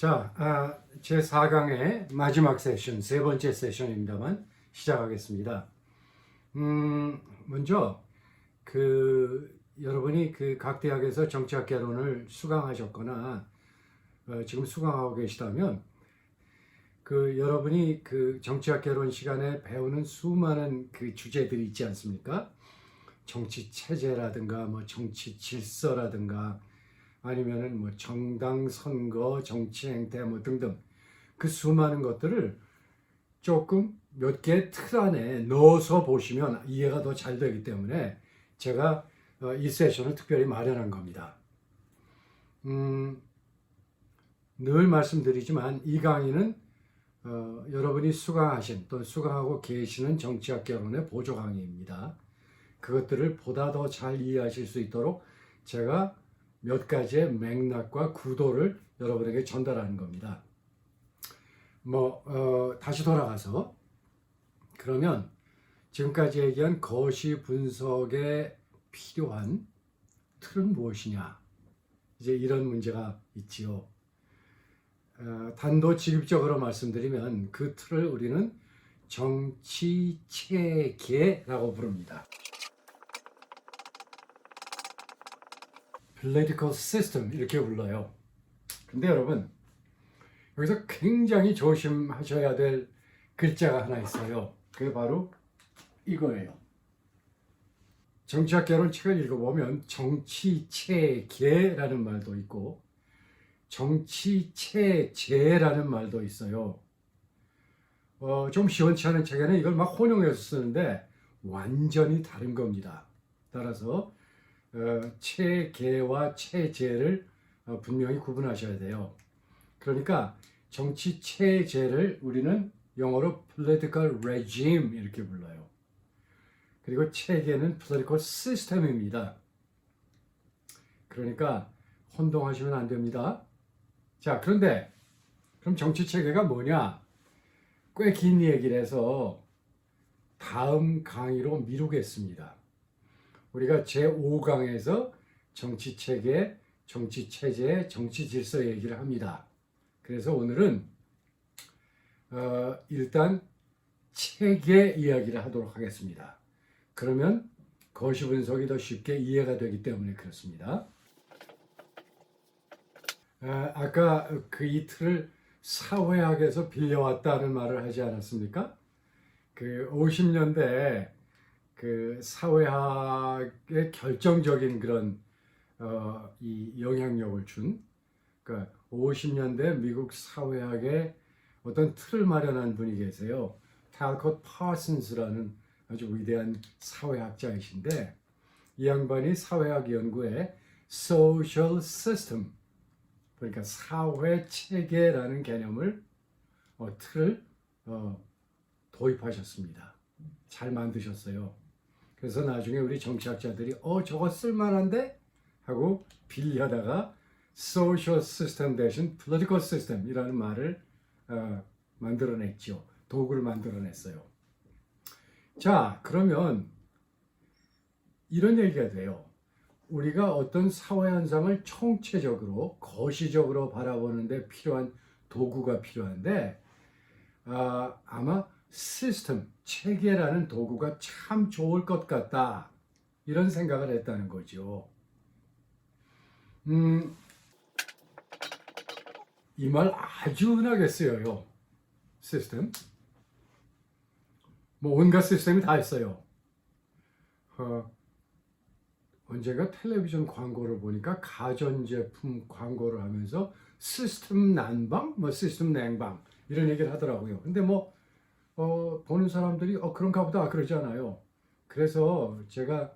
자, 아, 제 4강의 마지막 세션, 세 번째 세션입니다만 시작하겠습니다. 음, 먼저 그 여러분이 그 각 대학에서 정치학 개론을 수강하셨거나 어, 지금 수강하고 계시다면 그 여러분이 그 정치학 개론 시간에 배우는 수많은 그 주제들이 있지 않습니까? 정치 체제라든가 뭐 정치 질서라든가 아니면은 뭐 정당 선거, 정치 행태 뭐 등등 그 수많은 것들을 조금 몇개틀 안에 넣어서 보시면 이해가 더 잘 되기 때문에 제가 어, 이 세션을 특별히 마련한 겁니다. 음, 늘 말씀드리지만 이 강의는 어, 여러분이 수강하신 또 수강하고 계시는 정치학 개론의 보조 강의입니다. 그것들을 보다 더 잘 이해하실 수 있도록 제가 몇 가지의 맥락과 구도를 여러분에게 전달하는 겁니다. 뭐 어, 다시 돌아가서 그러면 지금까지 얘기한 거시 분석에 필요한 틀은 무엇이냐 이제 이런 문제가 있지요. 어, 단도직입적으로 말씀드리면 그 틀을 우리는 정치체계라고 부릅니다. Political system 이렇게 불러요. 근데 여러분 여기서 굉장히 조심하셔야 될 글자가 하나 있어요. 그게 바로 이거예요. 정치학 개론 책을 읽어보면 정치체계라는 말도 있고 정치체제라는 말도 있어요. 어, 좀 시원치 않은 책에는 이걸 막 혼용해서 쓰는데 완전히 다른 겁니다. 따라서 어, 체계와 체제를 어, 분명히 구분하셔야 돼요. 그러니까 정치 체제를 우리는 영어로 political regime 이렇게 불러요. 그리고 체계는 political system입니다. 그러니까 혼동하시면 안 됩니다. 자, 그런데 그럼 정치 체계가 뭐냐? 꽤 긴 얘기를 해서 다음 강의로 미루겠습니다. 우리가 제5강에서 정치 체계, 정치 체제, 정치 질서 얘기를 합니다. 그래서 오늘은 어, 일단 체계 이야기를 하도록 하겠습니다. 그러면 거시 분석이 더 쉽게 이해가 되기 때문에 그렇습니다. 아, 아까 그 이틀을 사회학에서 빌려왔다는 말을 하지 않았습니까? 그 50년대 그 사회학의 결정적인 그런 어, 이 영향력을 준 그러니까 50년대 미국 사회학의 어떤 틀을 마련한 분이 계세요. 탈컷 파슨스라는 아주 위대한 사회학자이신데 이 양반이 사회학 연구에 social system 그러니까 사회 체계라는 개념을 어, 틀을 어, 도입하셨습니다. 잘 만드셨어요. 그래서 나중에 우리 정치학자들이 어 저거 쓸만한데 하고 빌려다가 social system 대신 political system이라는 말을 어, 만들어냈죠. 도구를 만들어냈어요. 자 그러면 이런 얘기가 돼요. 우리가 어떤 사회 현상을 총체적으로 거시적으로 바라보는데 필요한 도구가 필요한데 아, 아마 시스템 체계라는 도구가 참 좋을 것 같다 이런 생각을 했다는 거죠. 음, 이 말 아주 흔하게 쓰여요. 시스템. 뭐 온갖 시스템이 다 있어요. 어, 언제가 텔레비전 광고를 보니까 가전제품 광고를 하면서 시스템 난방, 뭐 시스템 냉방 이런 얘기를 하더라고요. 근데 뭐 어, 보는 사람들이 어 그런가 보다 그러잖아요. 그래서 제가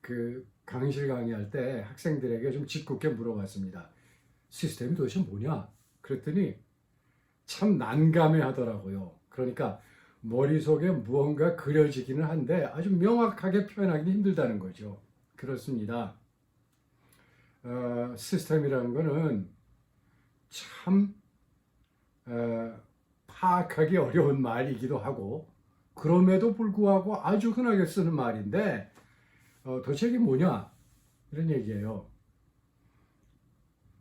그 강의실 강의할 때 학생들에게 좀 짓궂게 물어봤습니다. 시스템이 도대체 뭐냐? 그랬더니 참 난감해 하더라고요. 그러니까 머릿속에 무언가 그려지기는 한데 아주 명확하게 표현하기 힘들다는 거죠. 그렇습니다. 어, 시스템이라는 거는 참 어, 파악하기 어려운 말이기도 하고 그럼에도 불구하고 아주 흔하게 쓰는 말인데 어, 도대체 이게 뭐냐 이런 얘기예요.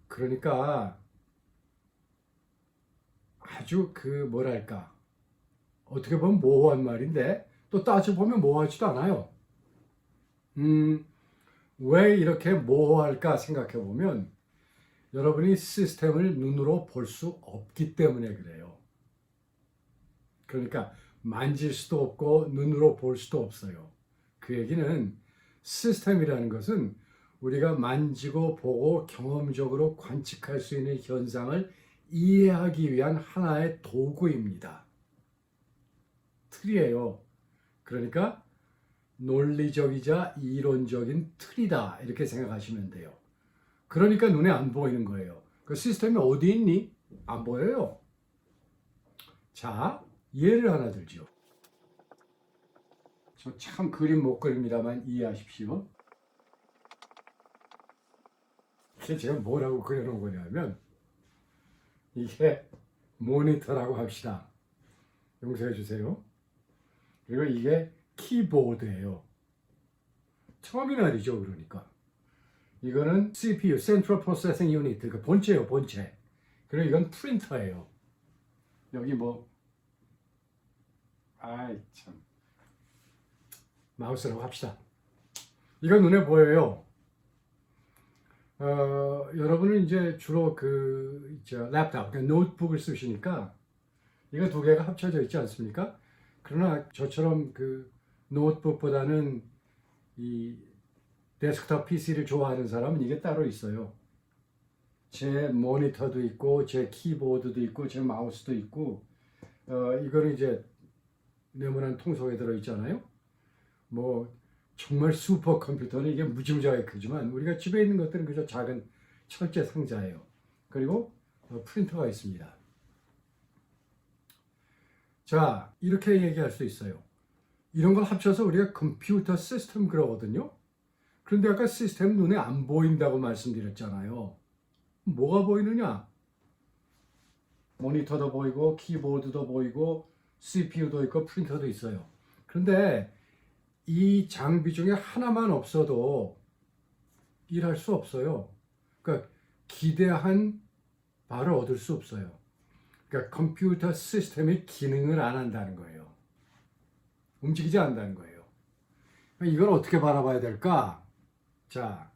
그러니까 아주 그 뭐랄까 어떻게 보면 모호한 말인데 또 따져보면 모호하지도 않아요. 음, 왜 이렇게 모호할까 생각해 보면 여러분이 시스템을 눈으로 볼 수 없기 때문에 그래요. 그러니까 만질 수도 없고 눈으로 볼 수도 없어요. 그 얘기는 시스템이라는 것은 우리가 만지고 보고 경험적으로 관측할 수 있는 현상을 이해하기 위한 하나의 도구입니다. 틀이에요. 그러니까 논리적이자 이론적인 틀이다 이렇게 생각하시면 돼요. 그러니까 눈에 안 보이는 거예요. 그 시스템이 어디 있니? 안 보여요. 자, 예를 하나 들죠. 저참 그림 못 그립니다만 이해하십시오. 제가 뭐라고 그려놓은 거냐면 이게 모니터라고 합시다. 용서해 주세요. 그리고 이게 키보드예요. 터미널이죠, 그러니까. 이거는 CPU, Central Processing Unit, 그 본체예요, 본체. 그리고 이건 프린터예요. 여기 뭐, 아이 참, 마우스라고 합시다. 이건 눈에 보여요. 어, 여러분은 이제 주로 그, 저, 랩탑, 그러니까 노트북을 쓰시니까 이거 두 개가 합쳐져 있지 않습니까? 그러나 저처럼 그 노트북보다는 이 데스크톱 PC를 좋아하는 사람은 이게 따로 있어요. 제 모니터도 있고, 제 키보드도 있고, 제 마우스도 있고, 어, 이거는 이제 네모난 통 속에 들어있잖아요. 뭐, 정말 슈퍼 컴퓨터는 이게 무지무지하게 크지만, 우리가 집에 있는 것들은 그저 작은 철제 상자예요. 그리고 어, 프린터가 있습니다. 자, 이렇게 얘기할 수 있어요. 이런 걸 합쳐서 우리가 컴퓨터 시스템 그러거든요. 그런데 아까 시스템 눈에 안 보인다고 말씀드렸잖아요. 뭐가 보이느냐? 모니터도 보이고, 키보드도 보이고, CPU도 있고, 프린터도 있어요. 그런데 이 장비 중에 하나만 없어도 일할 수 없어요. 그러니까 기대한 바를 얻을 수 없어요. 그러니까 컴퓨터 시스템이 기능을 안 한다는 거예요. 움직이지 않는다는 거예요. 이걸 어떻게 바라봐야 될까? 자,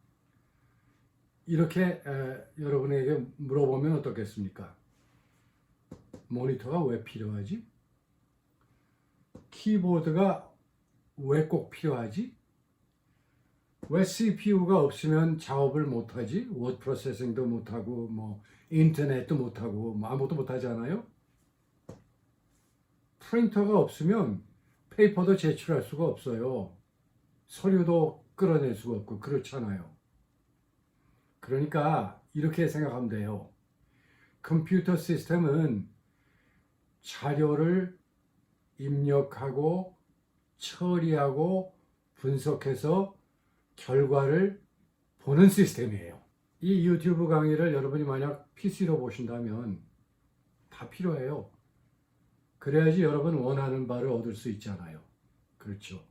이렇게 에, 여러분에게 물어보면 어떻겠습니까? 모니터가 왜 필요하지? 키보드가 왜 꼭 필요하지? 왜 CPU가 없으면 작업을 못하지? 워드 프로세싱도 못하고 뭐 인터넷도 못하고 뭐 아무것도 못하잖아요? 프린터가 없으면 페이퍼도 제출할 수가 없어요. 서류도 끌어낼 수가 없고 그렇잖아요. 그러니까 이렇게 생각하면 돼요. 컴퓨터 시스템은 자료를 입력하고 처리하고 분석해서 결과를 보는 시스템이에요. 이 유튜브 강의를 여러분이 만약 PC로 보신다면 다 필요해요. 그래야지 여러분 원하는 바를 얻을 수 있잖아요. 그렇죠.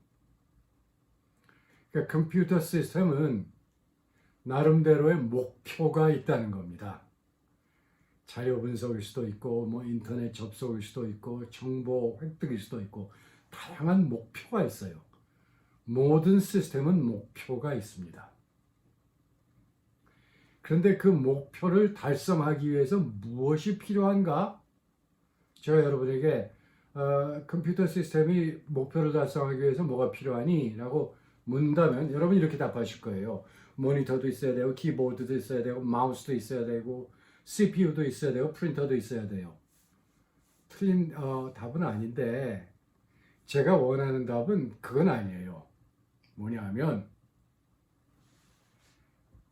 그러니까 컴퓨터 시스템은 나름대로의 목표가 있다는 겁니다. 자료 분석일 수도 있고, 뭐 인터넷 접속일 수도 있고, 정보 획득일 수도 있고, 다양한 목표가 있어요. 모든 시스템은 목표가 있습니다. 그런데 그 목표를 달성하기 위해서 무엇이 필요한가? 제가 여러분에게 어, 컴퓨터 시스템이 목표를 달성하기 위해서 뭐가 필요하니? 라고 묻는다면 여러분 이렇게 답하실 거예요. 모니터도 있어야 되고, 키보드도 있어야 되고, 마우스도 있어야 되고, CPU도 있어야 되고, 프린터도 있어야 돼요. 틀린 어, 답은 아닌데 제가 원하는 답은 그건 아니에요. 뭐냐 하면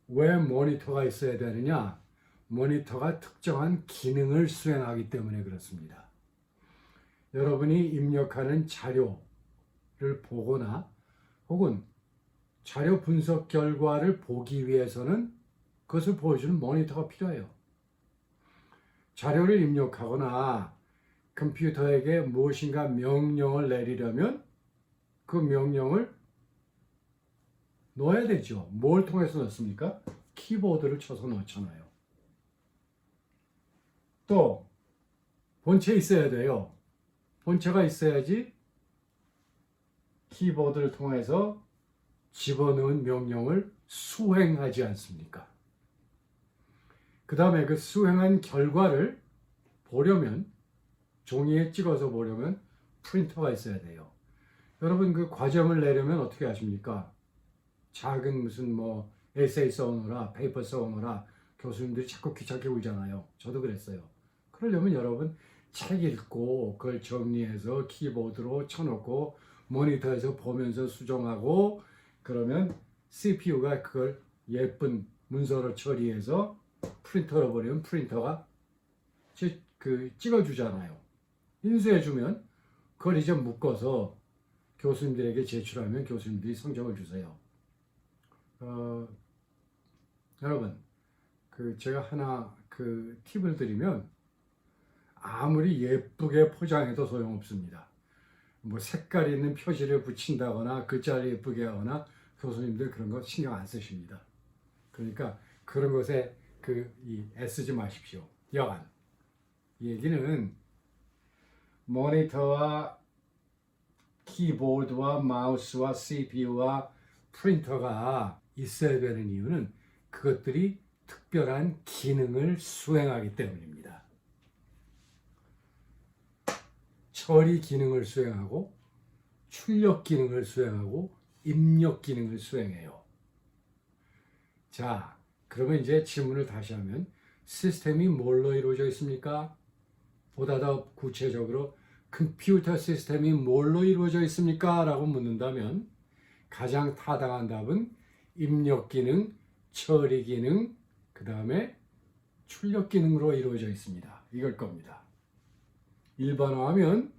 왜 모니터가 있어야 되느냐? 모니터가 특정한 기능을 수행하기 때문에 그렇습니다. 여러분이 입력하는 자료를 보거나 혹은 자료 분석 결과를 보기 위해서는 그것을 보여주는 모니터가 필요해요. 자료를 입력하거나 컴퓨터에게 무엇인가 명령을 내리려면 그 명령을 넣어야 되죠. 뭘 통해서 넣습니까? 키보드를 쳐서 넣잖아요. 또 본체 있어야 돼요. 본체가 있어야지 키보드를 통해서 집어넣은 명령을 수행하지 않습니까? 그 다음에 그 수행한 결과를 보려면 종이에 찍어서 보려면 프린터가 있어야 돼요. 여러분 그 과정을 내려면 어떻게 하십니까? 작은 무슨 뭐 에세이 써오느라 페이퍼 써오느라 교수님들이 자꾸 귀찮게 울잖아요. 저도 그랬어요. 그러려면 여러분 책 읽고 그걸 정리해서 키보드로 쳐놓고 모니터에서 보면서 수정하고 그러면 CPU가 그걸 예쁜 문서로 처리해서 프린터로 보내면 프린터가 지- 그 찍어주잖아요. 인수해주면 그걸 이제 묶어서 교수님들에게 제출하면 교수님들이 성적을 주세요. 어, 여러분, 그 제가 하나 그 팁을 드리면 아무리 예쁘게 포장해도 소용없습니다. 뭐 색깔 있는 표지를 붙인다거나 글자를 예쁘게 하거나 교수님들 그런 거 신경 안 쓰십니다. 그러니까 그런 것에 그 이 애쓰지 마십시오. 여간. 이 얘기는 모니터와 키보드와 마우스와 CPU와 프린터가 있어야 되는 이유는 그것들이 특별한 기능을 수행하기 때문입니다. 처리 기능을 수행하고 출력 기능을 수행하고 입력 기능을 수행해요. 자, 그러면 이제 질문을 다시 하면 시스템이 뭘로 이루어져 있습니까? 보다 더 구체적으로 컴퓨터 시스템이 뭘로 이루어져 있습니까? 라고 묻는다면 가장 타당한 답은 입력 기능, 처리 기능, 그 다음에 출력 기능으로 이루어져 있습니다. 이걸 겁니다. 일반화하면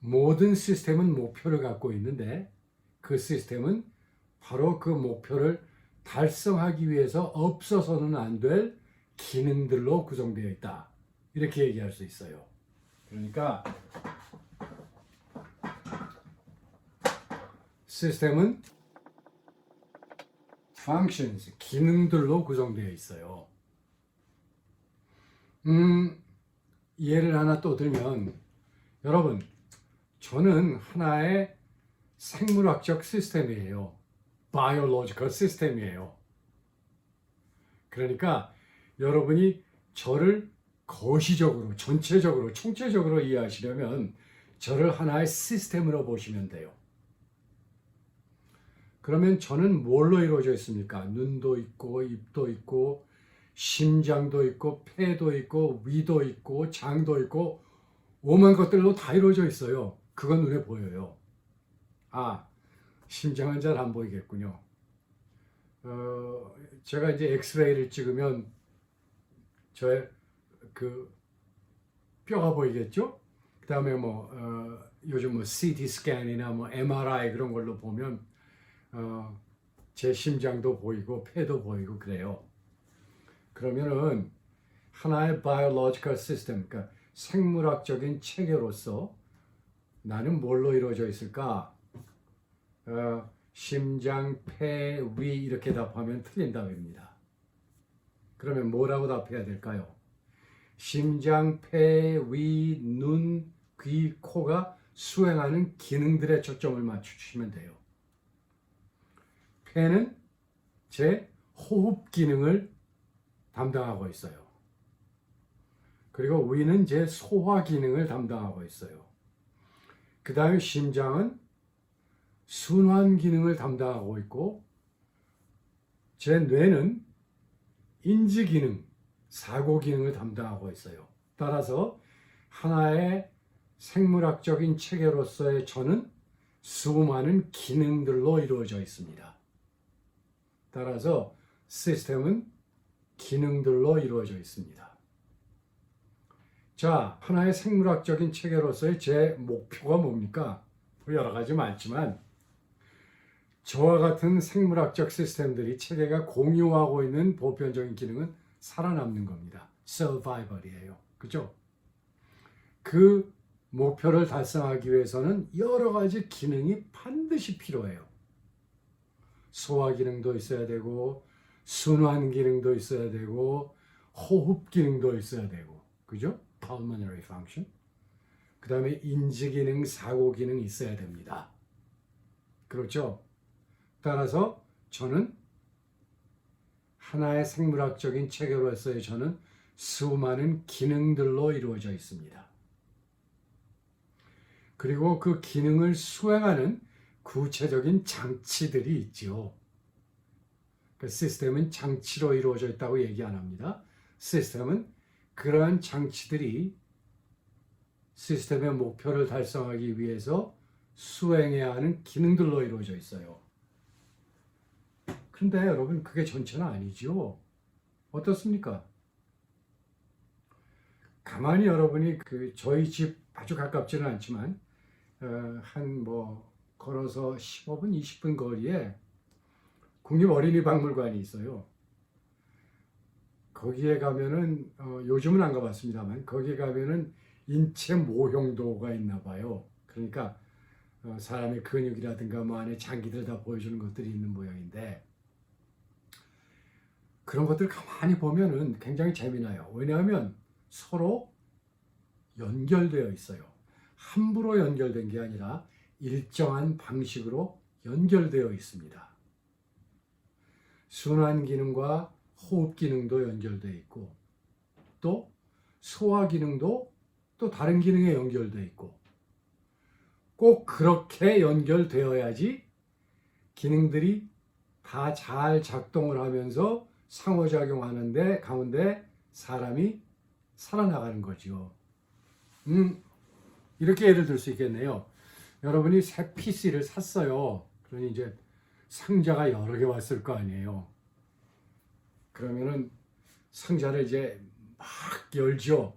모든 시스템은 목표를 갖고 있는데 그 시스템은 바로 그 목표를 달성하기 위해서 없어서는 안 될 기능들로 구성되어 있다. 이렇게 얘기할 수 있어요. 그러니까 시스템은 functions, 기능들로 구성되어 있어요. 음, 예를 하나 또 들면, 여러분, 저는 하나의 생물학적 시스템이에요. Biological 시스템이에요. 그러니까 여러분이 저를 거시적으로, 전체적으로, 총체적으로 이해하시려면 저를 하나의 시스템으로 보시면 돼요. 그러면 저는 뭘로 이루어져 있습니까? 눈도 있고, 입도 있고, 심장도 있고, 폐도 있고, 위도 있고, 장도 있고, 오만 것들로 다 이루어져 있어요. 그건 눈에 보여요. 아, 심장은 잘 안 보이겠군요. 어, 제가 이제 엑스레이를 찍으면 저의 그 뼈가 보이겠죠? 그 다음에 뭐, 어, 요즘 뭐 CT 스캔이나 뭐 MRI 그런 걸로 보면 어, 제 심장도 보이고 폐도 보이고 그래요. 그러면은 하나의 biological system, 그러니까 생물학적인 체계로서 나는 뭘로 이루어져 있을까? 어, 심장, 폐, 위 이렇게 답하면 틀린 답입니다. 그러면 뭐라고 답해야 될까요? 심장, 폐, 위, 눈, 귀, 코가 수행하는 기능들에 초점을 맞추시면 돼요. 폐는 제 호흡 기능을 담당하고 있어요. 그리고 위는 제 소화 기능을 담당하고 있어요. 그 다음에 심장은 순환 기능을 담당하고 있고, 제 뇌는 인지 기능, 사고 기능을 담당하고 있어요. 따라서 하나의 생물학적인 체계로서의 저는 수많은 기능들로 이루어져 있습니다. 따라서 시스템은 기능들로 이루어져 있습니다. 자, 하나의 생물학적인 체계로서의 제 목표가 뭡니까? 뭐 여러 가지 많지만 저와 같은 생물학적 시스템들이 체계가 공유하고 있는 보편적인 기능은 살아남는 겁니다. survival이에요. 그죠? 그 목표를 달성하기 위해서는 여러 가지 기능이 반드시 필요해요. 소화 기능도 있어야 되고, 순환 기능도 있어야 되고, 호흡 기능도 있어야 되고, 그죠? pulmonary function. 그 다음에 인지 기능, 사고 기능이 있어야 됩니다. 그렇죠? 따라서 저는 하나의 생물학적인 체계로서의 저는 수많은 기능들로 이루어져 있습니다. 그리고 그 기능을 수행하는 구체적인 장치들이 있지요. 그 시스템은 장치로 이루어져 있다고 얘기 안 합니다. 시스템은 그러한 장치들이 시스템의 목표를 달성하기 위해서 수행해야 하는 기능들로 이루어져 있어요. 근데 여러분 그게 전체는 아니지요. 어떻습니까? 가만히 여러분이 그 저희 집 아주 가깝지는 않지만 어, 한뭐 걸어서 15분, 20분 거리에 국립 어린이 박물관이 있어요. 거기에 가면은 어, 요즘은 안 가봤습니다만 거기에 가면은 인체 모형도가 있나 봐요. 그러니까 어, 사람의 근육이라든가 뭐 안에 장기들 다 보여주는 것들이 있는 모양인데 그런 것들 가만히 보면은 굉장히 재미나요. 왜냐하면 서로 연결되어 있어요. 함부로 연결된 게 아니라 일정한 방식으로 연결되어 있습니다. 순환 기능과 호흡 기능도 연결되어 있고 또 소화 기능도 또 다른 기능에 연결되어 있고 꼭 그렇게 연결되어야지 기능들이 다 잘 작동을 하면서 상호작용하는데 가운데 사람이 살아나가는 거지요. 음, 이렇게 예를 들 수 있겠네요. 여러분이 새 PC를 샀어요. 그러니 이제 상자가 여러 개 왔을 거 아니에요. 그러면은 상자를 이제 막 열죠.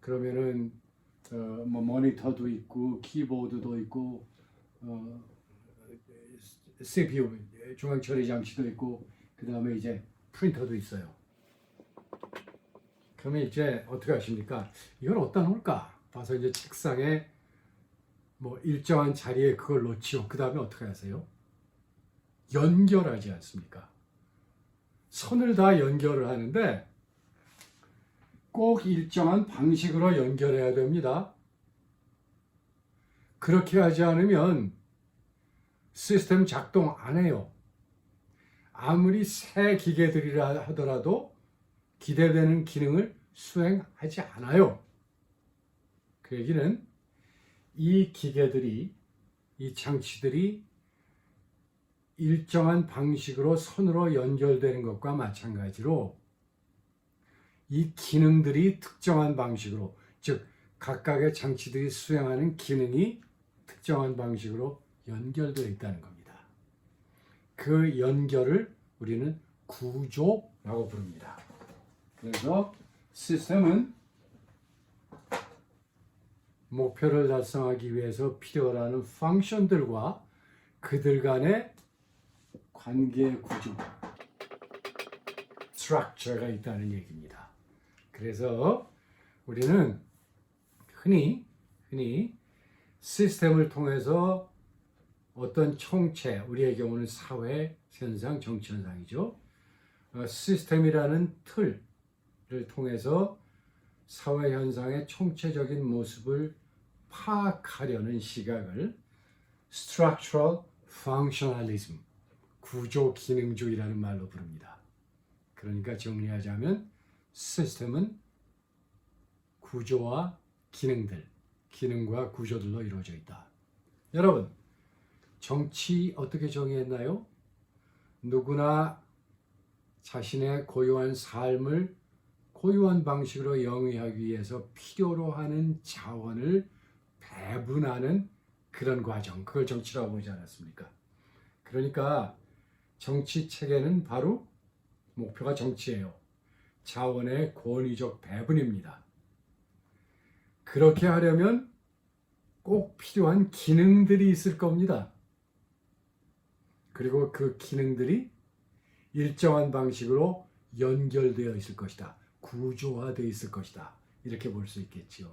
그러면은 어, 뭐 모니터도 있고 키보드도 있고 어, CPU 중앙 처리 장치도 있고 그 다음에 이제 프린터도 있어요. 그러면 이제 어떻게 하십니까? 이걸 어디다 놓을까? 봐서 이제 책상에 뭐 일정한 자리에 그걸 놓지요. 그 다음에 어떻게 하세요? 연결하지 않습니까? 선을 다 연결을 하는데 꼭 일정한 방식으로 연결해야 됩니다. 그렇게 하지 않으면 시스템 작동 안 해요. 아무리 새 기계들이라 하더라도 기대되는 기능을 수행하지 않아요. 그 얘기는 이 기계들이, 이 장치들이 일정한 방식으로 선으로 연결되는 것과 마찬가지로 이 기능들이 특정한 방식으로, 즉, 각각의 장치들이 수행하는 기능이 특정한 방식으로 연결되어 있다는 겁니다. 그 연결을 우리는 구조라고 부릅니다. 그래서 시스템은 목표를 달성하기 위해서 필요로 하는 펑션들과 그들 간의 관계 구조, 스트럭처가 있다는 얘기입니다. 그래서 우리는 흔히 흔히 시스템을 통해서 어떤 총체, 우리의 경우는 사회 현상, 정치 현상이죠. 어, 시스템이라는 틀을 통해서 사회 현상의 총체적인 모습을 파악하려는 시각을 structural functionalism, 구조 기능주의라는 말로 부릅니다. 그러니까 정리하자면 시스템은 구조와 기능들, 기능과 구조들로 이루어져 있다. 여러분, 정치 어떻게 정의했나요? 누구나 자신의 고유한 삶을 고유한 방식으로 영위하기 위해서 필요로 하는 자원을 배분하는 그런 과정, 그걸 정치라고 보지 않았습니까? 그러니까 정치 체계는 바로 목표가 정치예요. 자원의 권위적 배분입니다. 그렇게 하려면 꼭 필요한 기능들이 있을 겁니다. 그리고 그 기능들이 일정한 방식으로 연결되어 있을 것이다. 구조화되어 있을 것이다. 이렇게 볼 수 있겠지요.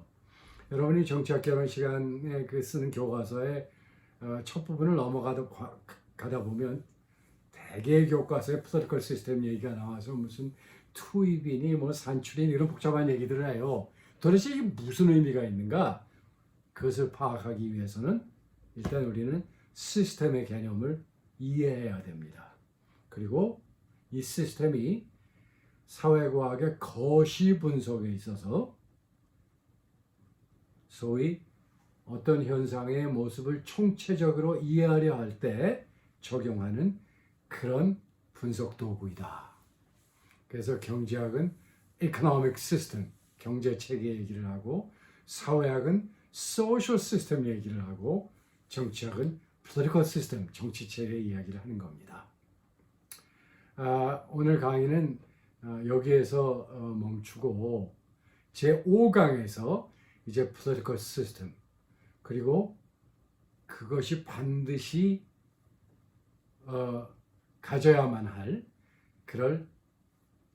여러분이 정치학 개론 시간에 그 쓰는 교과서의 어, 첫 부분을 넘어가다 가다 보면 대개 교과서에 푸더리컬 시스템 얘기가 나와서 무슨 투입이니 뭐 산출이니 이런 복잡한 얘기들을 해요. 도대체 이게 무슨 의미가 있는가? 그것을 파악하기 위해서는 일단 우리는 시스템의 개념을 이해해야 됩니다. 그리고 이 시스템이 사회과학의 거시 분석에 있어서 소위 어떤 현상의 모습을 총체적으로 이해하려 할 때 적용하는 그런 분석 도구이다. 그래서 경제학은 economic system, 경제 체계 얘기를 하고 사회학은 social system 얘기를 하고 정치학은 political system, 정치 체계 이야기를 하는 겁니다. 아, 오늘 강의는 어, 여기에서 어, 멈추고 제 5강에서 이제 political system 그리고 그것이 반드시 어, 가져야만 할 그럴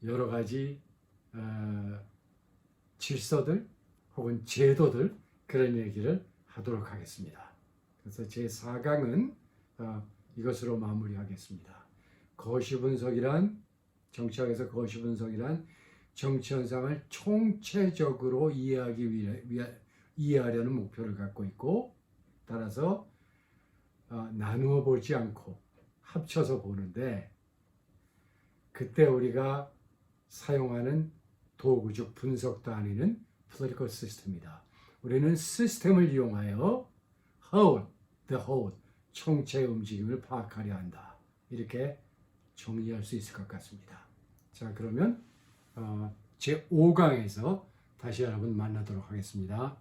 여러 가지 어, 질서들 혹은 제도들 그런 얘기를 하도록 하겠습니다. 그래서 제 4강은 어, 이것으로 마무리하겠습니다. 거시 분석이란 정치학에서 거시 분석이란 정치 현상을 총체적으로 이해하기 위해, 위해 이해하려는 목표를 갖고 있고 따라서 어, 나누어 보지 않고 합쳐서 보는데 그때 우리가 사용하는 도구적 분석도 아니는 political system이다. 우리는 시스템을 이용하여 whole, the whole, 총체 움직임을 파악하려 한다. 이렇게 정리할 수 있을 것 같습니다. 자, 그러면 어, 제 5강에서 다시 여러분 만나도록 하겠습니다.